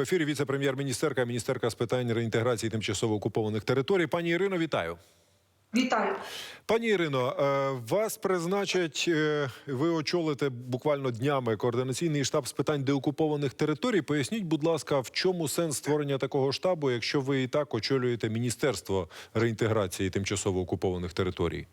В ефірі віце-прем'єр-міністерка, міністерка з питань реінтеграції тимчасово окупованих територій. Пані Ірино, вітаю. Вітаю. Пані Ірино, е, вас призначать, е, ви очолите буквально днями координаційний штаб з питань деокупованих територій. Поясніть, будь ласка, в чому сенс створення такого штабу, якщо ви і так очолюєте Міністерство реінтеграції тимчасово окупованих територій?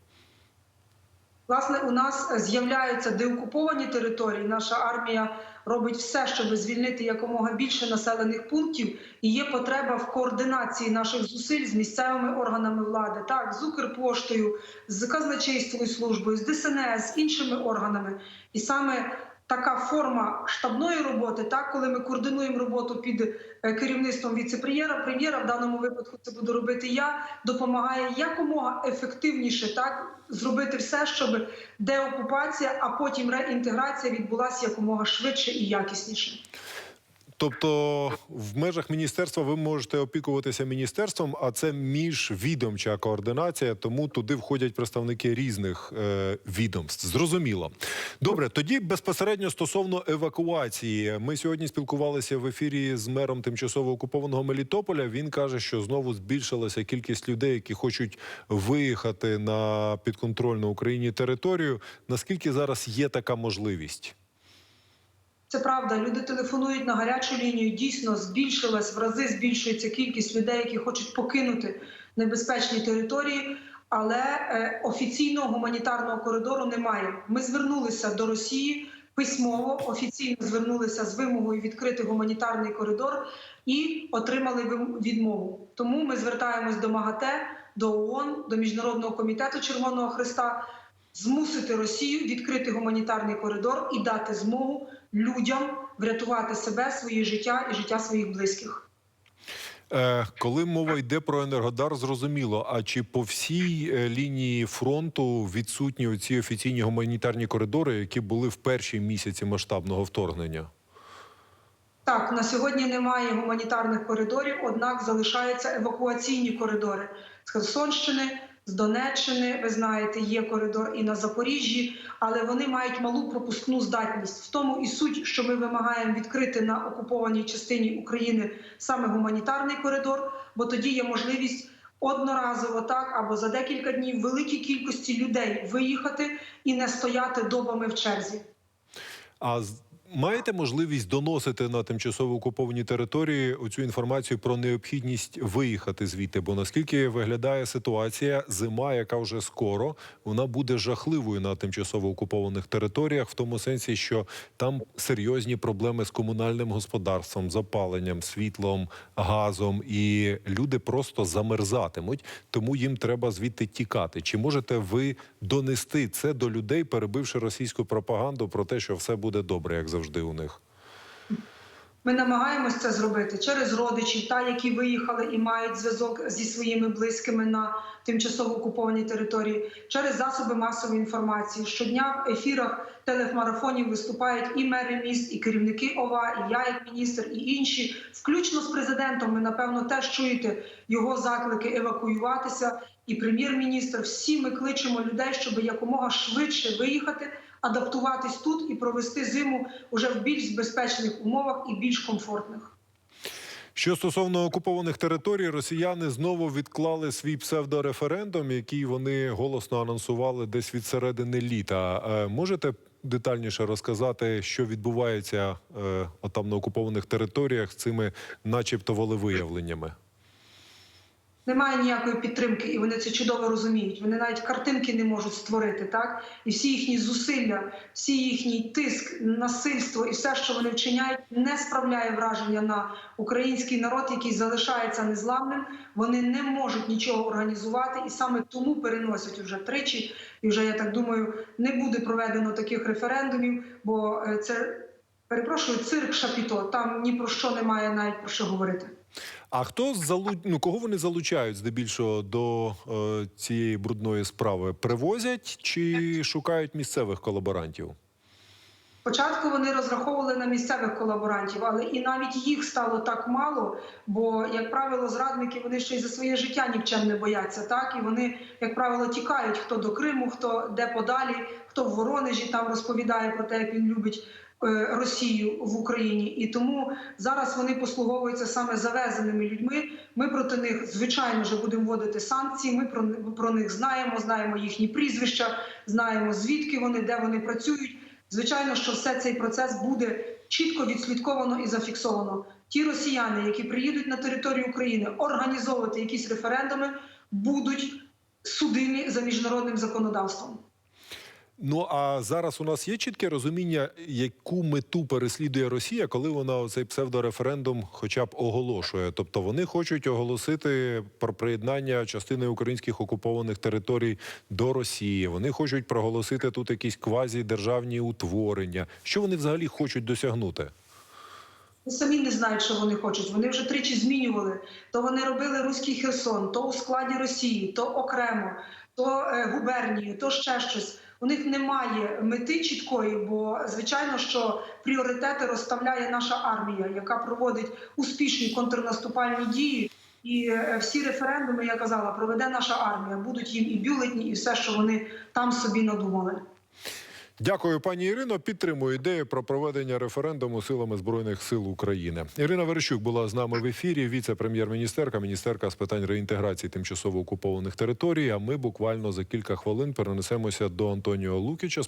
Власне, у нас з'являються деокуповані території. Наша армія робить все, щоб звільнити якомога більше населених пунктів. І є потреба в координації наших зусиль з місцевими органами влади, так з Укрпоштою, з казначейською службою, з ДСНС, з іншими органами. І саме така форма штабної роботи, так коли ми координуємо роботу під е, керівництвом віце-прем'єра, прем'єра в даному випадку це буду робити я, допомагає якомога ефективніше так зробити все, щоб деокупація, а потім реінтеграція відбулася якомога швидше і якісніше. Тобто, в межах міністерства ви можете опікуватися міністерством, а це міжвідомча координація, тому туди входять представники різних е, відомств. Зрозуміло. Добре, тоді безпосередньо стосовно евакуації. Ми сьогодні спілкувалися в ефірі з мером тимчасово окупованого Мелітополя. Він каже, що знову збільшилася кількість людей, які хочуть виїхати на підконтрольну Україні територію. Наскільки зараз є така можливість? Це правда. Люди телефонують на гарячу лінію. Дійсно збільшилась в рази збільшується кількість людей, які хочуть покинути небезпечні території. Але е, офіційного гуманітарного коридору немає. Ми звернулися до Росії письмово, офіційно звернулися з вимогою відкрити гуманітарний коридор і отримали відмову. Тому ми звертаємось до МАГАТЕ, до ООН, до Міжнародного комітету Червоного Христа змусити Росію відкрити гуманітарний коридор і дати змогу людям врятувати себе, своє життя і життя своїх близьких. Е, Коли мова йде про енергодар, зрозуміло. А чи по всій е, лінії фронту відсутні ці офіційні гуманітарні коридори, які були в перші місяці масштабного вторгнення? Так, на сьогодні немає гуманітарних коридорів, однак залишаються евакуаційні коридори з Херсонщини, з Донеччини. Ви знаєте, є коридор і на Запоріжжі, але вони мають малу пропускну здатність. В тому і суть, що ми вимагаємо відкрити на окупованій частині України саме гуманітарний коридор, бо тоді є можливість. Одноразово так або за декілька днів великій кількості людей виїхати і не стояти добами в черзі. А маєте можливість доносити на тимчасово окуповані території оцю інформацію про необхідність виїхати звідти? Бо наскільки виглядає ситуація, зима, яка вже скоро, вона буде жахливою на тимчасово окупованих територіях, в тому сенсі, що там серйозні проблеми з комунальним господарством, запаленням, світлом, газом, і люди просто замерзатимуть, тому їм треба звідти тікати. Чи можете ви донести це до людей, перебивши російську пропаганду про те, що все буде добре, як завжди у них? Ми намагаємось це зробити через родичів, та які виїхали і мають зв'язок зі своїми близькими на тимчасово окупованій території, через засоби масової інформації. Щодня в ефірах телемарафонів виступають і мери міст, і керівники ОВА, і я, як міністр, і інші, включно з президентом. Ви напевно теж чуєте його заклики евакуюватися. І прем'єр-міністр. Всі ми кличемо людей, щоб якомога швидше виїхати, адаптуватись тут і провести зиму уже в більш безпечних умовах і більш комфортних. Що стосовно окупованих територій, росіяни знову відклали свій псевдореферендум, який вони голосно анонсували десь від середини літа. Е, Можете детальніше розказати, що відбувається е, отам на окупованих територіях з цими, начебто, волевиявленнями? Немає ніякої підтримки, і вони це чудово розуміють. Вони навіть картинки не можуть створити, так і всі їхні зусилля, всі їхній тиск, насильство і все, що вони вчиняють, не справляє враження на український народ, який залишається незламним. Вони не можуть нічого організувати, і саме тому переносять уже тричі. І вже я так думаю, не буде проведено таких референдумів, бо е, це перепрошую цирк шапіто. Там ні про що немає навіть про що говорити. А хто залу... ну, кого вони залучають здебільшого до е, цієї брудної справи? Привозять чи шукають місцевих колаборантів? Спочатку вони розраховували на місцевих колаборантів, але і навіть їх стало так мало. Бо, як правило, зрадники вони ще й за своє життя нікчем не бояться. Так і вони, як правило, тікають хто до Криму, хто де подалі, хто в Воронежі там розповідає про те, як він любить Росію в Україні, і тому зараз вони послуговуються саме завезеними людьми. Ми проти них звичайно вже будемо вводити санкції. Ми про, про них знаємо, знаємо їхні прізвища, знаємо звідки вони, де вони працюють. Звичайно, що все цей процес буде чітко відслідковано і зафіксовано. Ті росіяни, які приїдуть на територію України організовувати якісь референдуми, будуть судимі за міжнародним законодавством. Ну а зараз у нас є чітке розуміння, яку мету переслідує Росія, коли вона цей псевдореферендум хоча б оголошує. Тобто вони хочуть оголосити про приєднання частини українських окупованих територій до Росії. Вони хочуть проголосити тут якісь квазідержавні утворення. Що вони взагалі хочуть досягнути? Самі не знають, що вони хочуть. Вони вже тричі змінювали. То вони робили руський Херсон, то у складі Росії, то окремо, то е, губернію, то ще щось. У них немає мети чіткої, бо звичайно, що пріоритети розставляє наша армія, яка проводить успішні контрнаступальні дії. І е, всі референдуми, я казала, проведе наша армія. Будуть їм і бюлетні, і все, що вони там собі надумали. Дякую, пані Ірино. Підтримую ідею про проведення референдуму силами збройних сил України. Ірина Верещук була з нами в ефірі. Віце-прем'єр-міністерка, міністерка з питань реінтеграції тимчасово окупованих територій. А ми буквально за кілька хвилин перенесемося до Антоніо Лукіча.